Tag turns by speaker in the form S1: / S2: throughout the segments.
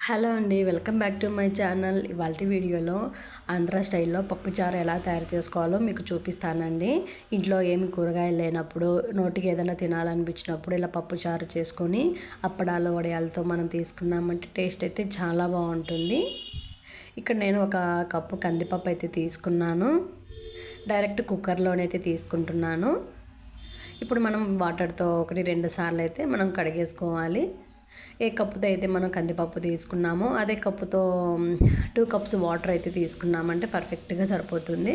S1: Hello అండి welcome back to my channel. ఇవాళ వీడియోలో ఆంధ్ర స్టైల్లో పప్పుచారు ఎలా తయారు చేసుకోవాలో మీకు చూపిస్తానండి. ఇంట్లో ఏమి కూరగాయలు లేనప్పుడు నోటికి ఏదైనా తినాలనిపించినప్పుడు ఇలా పప్పుచారు చేసుకొని అప్పడాలు వడియాలతో మనం తీసుకున్నామంటే టేస్ట్ అయితే చాలా బాగుంటుంది. ఇక్కడ నేను ఒక కప్పు కందిపప్పు అయితే తీసుకున్నాను. డైరెక్ట్ కుక్కర్లోనైతే తీసుకుంటున్నాను. ఇప్పుడు మనం వాటర్తో ఒకటి రెండు సార్లు అయితే మనం కడిగేసుకోవాలి. ఏ కప్పుతో అయితే మనం కందిపప్పు తీసుకున్నామో అదే కప్పుతో టూ కప్స్ వాటర్ అయితే తీసుకున్నామంటే పర్ఫెక్ట్గా సరిపోతుంది.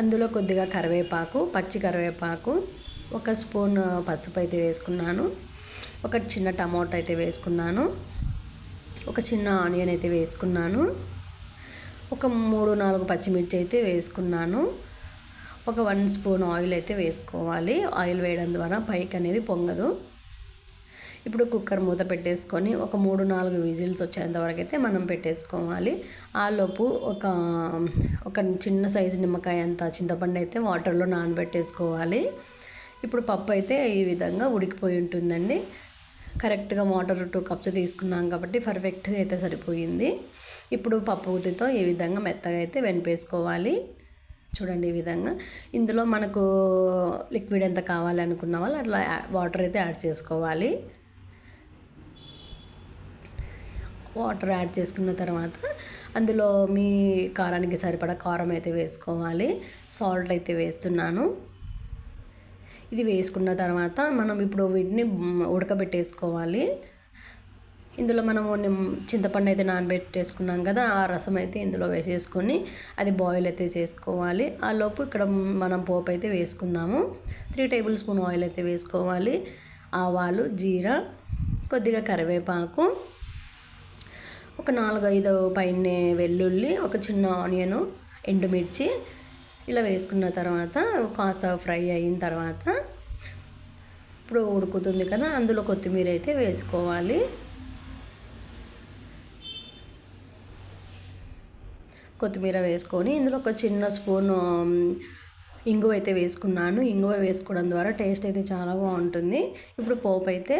S1: అందులో కొద్దిగా కరివేపాకు పచ్చి కరివేపాకు ఒక స్పూన్ పసుపు అయితే వేసుకున్నాను. ఒక చిన్న టమాటో అయితే వేసుకున్నాను. ఒక చిన్న ఆనియన్ అయితే వేసుకున్నాను. ఒక మూడు నాలుగు పచ్చిమిర్చి అయితే వేసుకున్నాను. ఒక వన్ స్పూన్ ఆయిల్ అయితే వేసుకోవాలి. ఆయిల్ వేయడం ద్వారా పైకి అనేది పొంగదు. ఇప్పుడు కుక్కర్ మూత పెట్టేసుకొని ఒక మూడు నాలుగు విజిల్స్ వచ్చేంత వరకు అయితే మనం పెట్టేసుకోవాలి. ఆలోపు ఒక ఒక చిన్న సైజు నిమ్మకాయ అంత చింతపండు అయితే వాటర్లో నానబెట్టేసుకోవాలి. ఇప్పుడు పప్పు అయితే ఈ విధంగా ఉడికిపోయి ఉంటుందండి. కరెక్ట్గా వాటర్ టూ కప్స్ తీసుకున్నాం కాబట్టి పర్ఫెక్ట్గా అయితే సరిపోయింది. ఇప్పుడు పప్పు ఉతితో ఈ విధంగా మెత్తగా అయితే వెనిపేసుకోవాలి. చూడండి ఈ విధంగా. ఇందులో మనకు లిక్విడ్ ఎంత కావాలనుకున్న వాళ్ళు అట్లా వాటర్ అయితే యాడ్ చేసుకోవాలి. వాటర్ యాడ్ చేసుకున్న తర్వాత అందులో మీ కారానికి సరిపడా కారం అయితే వేసుకోవాలి. సాల్ట్ అయితే వేస్తున్నాను. ఇది వేసుకున్న తర్వాత మనం ఇప్పుడు వీటిని ఉడకబెట్టేసుకోవాలి. ఇందులో మనము చింతపండు అయితే నానబెట్టేసుకున్నాం కదా ఆ రసం అయితే ఇందులో వేసేసుకొని అది బాయిల్ అయితే చేసుకోవాలి. ఆ లోపు ఇక్కడ మనం పోపు అయితే వేసుకుందాము. త్రీ టేబుల్ స్పూన్ ఆయిల్ అయితే వేసుకోవాలి. ఆవాలు జీరా కొద్దిగా కరివేపాకు ఒక నాలుగైదు పైన వెల్లుల్లి ఒక చిన్న ఆనియను ఎండుమిర్చి ఇలా వేసుకున్న తర్వాత కాస్త ఫ్రై అయిన తర్వాత ఇప్పుడు ఉడుకుతుంది కదా అందులో కొత్తిమీర అయితే వేసుకోవాలి. కొత్తిమీర వేసుకొని ఇందులో ఒక చిన్న స్పూను ఇంగువ అయితే వేసుకున్నాను. ఇంగువ వేసుకోవడం ద్వారా టేస్ట్ అయితే చాలా బాగుంటుంది. ఇప్పుడు పోపు అయితే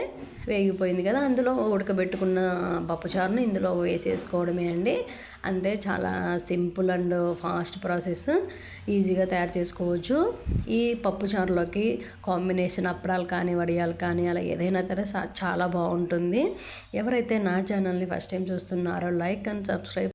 S1: వేగిపోయింది కదా అందులో ఉడకబెట్టుకున్న పప్పుచారును ఇందులో వేసేసుకోవడమే అండి. అంతే చాలా సింపుల్ అండ్ ఫాస్ట్ ప్రాసెస్ ఈజీగా తయారు చేసుకోవచ్చు. ఈ పప్పుచారులోకి కాంబినేషన్ అప్పడాలు కానీ వడియాలు కానీ అలా ఏదైనా సరే చాలా బాగుంటుంది. ఎవరైతే నా ఛానల్ని ఫస్ట్ టైం చూస్తున్నారో లైక్ అండ్ సబ్స్క్రైబ్